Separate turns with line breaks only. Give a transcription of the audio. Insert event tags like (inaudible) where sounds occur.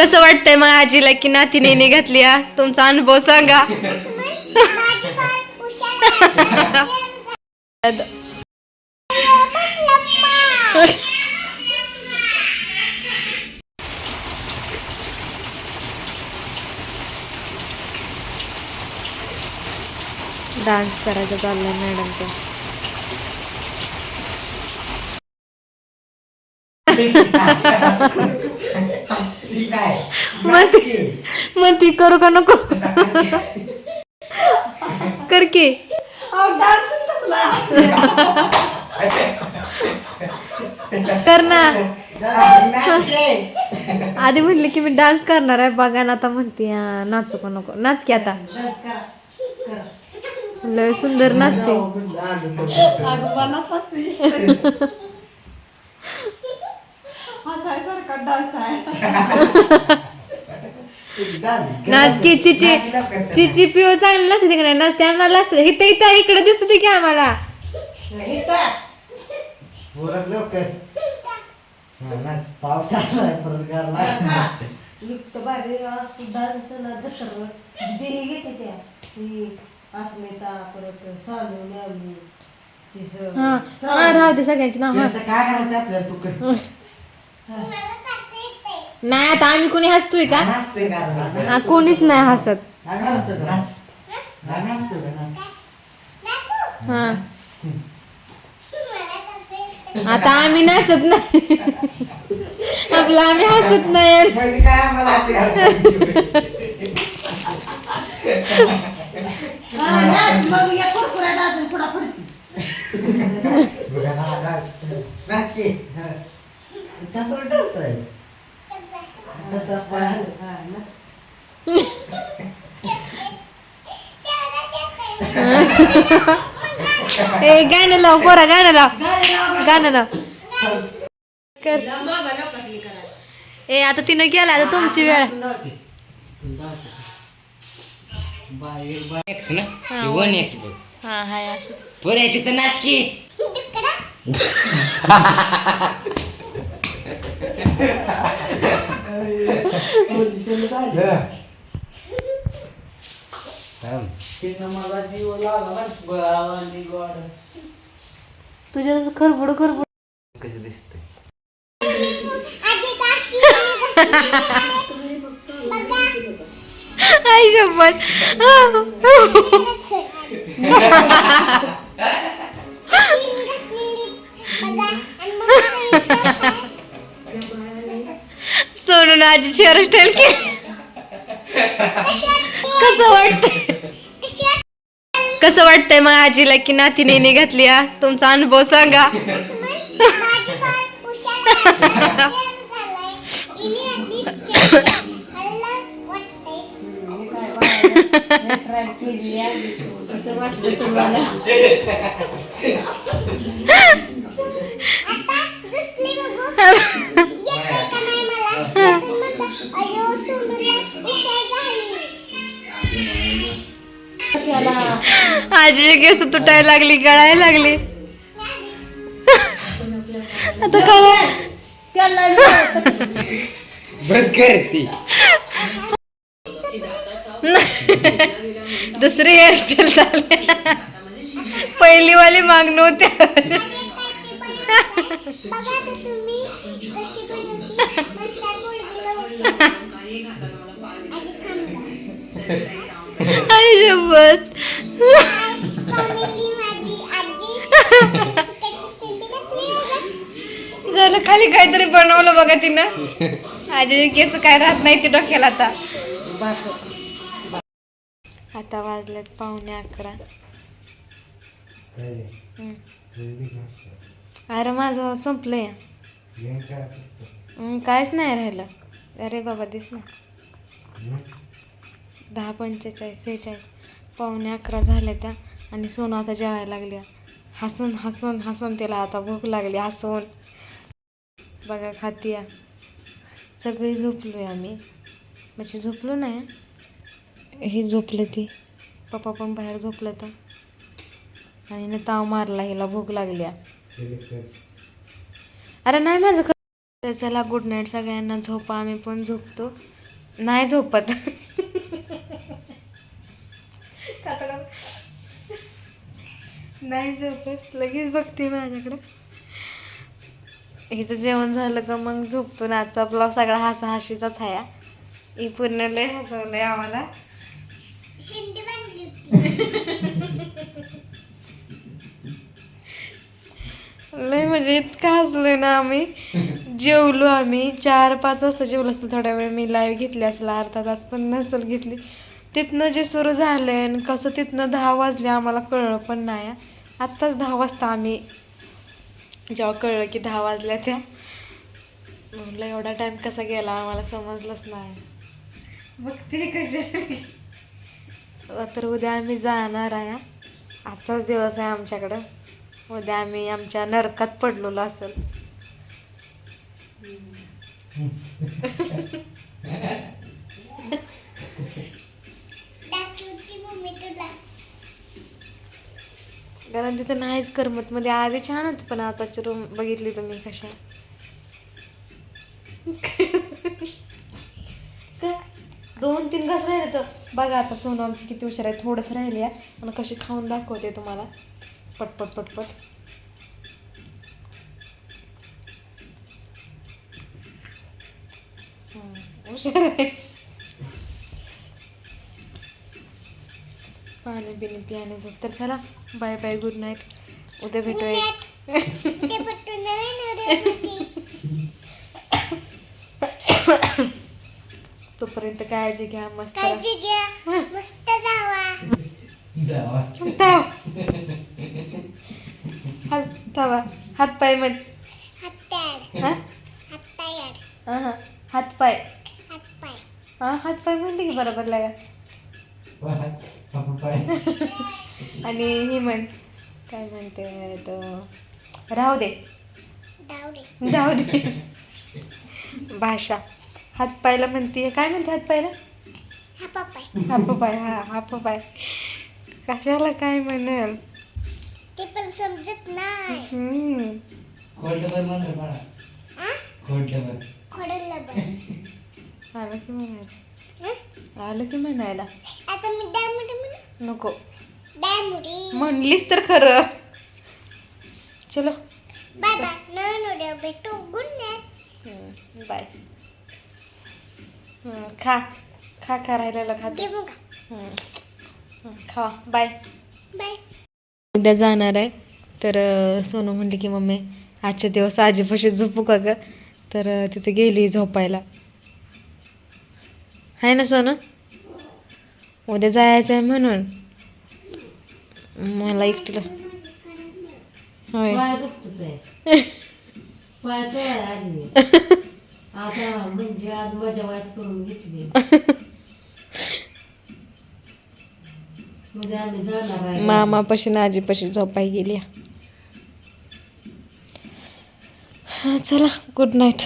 कसं वाटतंय मग आजीला की नातीने (laughs) घातली हा? तुमचा अनुभव सांगा (laughs) डान्स करायचं चाललंय मॅडमचं (laughs) मग ती मग ती करू का नको? कर की कर ना आधी म्हणली की मी डान्स करणार आहे बघा ना आता म्हणते "हा, नाचू का नको? नाच की आता. लय सुंदर नाचते. नाच की चिची चिची पिओ चांगली नसते तिकडे. नसते आम्हाला असते इथं इथं इकडे दिसते की आम्हाला.
पाऊस परत.
हा. हा राहू दे सगळ्यांची नाव.
आता काय करायचं आपल्याला तू.
नाही आता आम्ही कोणी हसतोय का
का?
हा कोणीच नाही हसत
का? नाच. का? नाच.
हा आता आम्ही नाचत नाही आपलं आम्ही हसत नाही
म्हणजे काय आम्हाला अशी हरकत बघा ना, नाच. नाच की. हा. तसं डान्स आहे. तसं.
ए गाणं लाव पोरा गाणं लाव गाणं लाव कर ए आता तिनं केला आता तुमची वेळ आहे.
बाई, बाई.
एक्स ना वन एक्स बघ
हा हाय असं
बरं आहे तिथं नाच की
तिनं मला जीव लावला बळावानी गोड.
तुझ्या खरबड खरबड.
कसं दिसतंय
आई शपथ सोनून (laughs) (laughs) आजीची हेअरस्टाईल केली. कसं वाटतंय? कसं वाटतंय मग आजीला की नातीने घातली हा? तुमचा अनुभव सांगा. आजी केस तुटायला लागली गळायला लागली. आता काय
बंद कर ती.
दुसरी हेअरस्टाईल झाली. पहिली वाली मागण होत्या आई शपथ (laughs) झालं खाली काहीतरी बनवलं बघा तिनं. आजी केस काय राहत नाही ते डोक्याला आता. आता वाजलेत पावणे अकरा. अरे माझं संपलंय. कायच नाही राहिलं. अरे बाबा दिस ना दहा पंचेचाळीस सेहेचाळीस. पावणे अकरा झाल्या त्या आणि सोनं आता जेवायला लागल्या हसून हसून हसून तिला आता भूक लागली. हसून. बघा खातीया. सगळी झोपलोय आम्ही. म्हणजे झोपलो नाही ही? झोपली ती. पप्पा पण बाहेर झोपलं तर आणि न ताव मारला हिला भूक लागली. अरे नाही माझं तर चला गुड नाईट सगळ्यांना. झोपा आम्ही पण झोपतो. नाही झोपत. (laughs) नाही झोपत. लगेच बघते माझ्याकडं. हिचं जेवण झालं का मग झोपतो ना. आजचा ब्लॉग सगळा हसा हशीचाच आहे. हा. ही पूर्ण लय हसवलंय आम्हाला. लय म्हणजे इतकं हसलोय ना आम्ही. जेवलो आम्ही. चार पाच वाजता जेवलो असतं थोड्या वेळ. मी लाईव्ह घेतली असेल अर्धा तास पण नसेल घेतली. तिथनं जे सुरू झालं आणि कसं तिथनं दहा वाजले आम्हाला कळलं पण नाही. आत्ताच दहा वाजता आम्ही जेव्हा कळलं की दहा वाजल्या त्या म्हटलं एवढा टाईम कसा गेला आम्हाला समजलंच नाही. बघते कशा तर उद्या आम्ही जाणार आहे. आजचाच दिवस आहे आमच्याकडं. उद्या आम्ही आमच्या नरकात पडलेलो असेल. (laughs) (laughs) कारण तिथं नाहीच करमत. मध्ये आधी छान होती पण आताची रूम बघितली तुम्ही कशा. दोन तीन घास राहिले तर बघा आता सोनू आमची किती हुशार आहे. थोडंसं राहिले आणि कशी खाऊन दाखवते तुम्हाला. पटपट पटपट हुशार आहे. पाणी बिणी पियाने झोप. तर चला. Bye bye good night. उद्या भेटूया. (coughs) तोपर्यंत काळजी घ्या मस्त.
मस्त
थांब. हात थांबा हात पाय. हा? हा हा. हात पाय. हा हात पाय म्हणले की बरोबर लागा. (laughs) आणि ही म्हण काय म्हणते तो राहू दे. जाऊ दे. भाषा. हात पायला म्हणते काय म्हणते हात पायला? हाप पाय. हा हाप पाय. कशाला काय म्हणेल?
ते पण समजत नाही.
हम्म.
खोडलं म्हणलं बाळा. खोडलं
खोडलं पण
आलं की म्हणायला. आलं की म्हणायला.
आता मी
नको. म्हणलीस तर खरं. चलो.
उद्या भेटू. गुड
बाय खा. खा खा राहिलेलं खा. खा. बाय
बाय
उद्या जाणार आहे. तर सोनू म्हणली की मम्मी आजचे दिवस आजीपाशी झोपू का ग? तर तिथे गेली झोपायला. आहे ना सोनू? उद्या जायचं आहे म्हणून. मला एकटीला. होय.
आता म्हणजे आज मजा करून घेतली. जाणार आहे.
मामापाशी ना आजीपाशी झोपाय गेली. हा चला गुड नाईट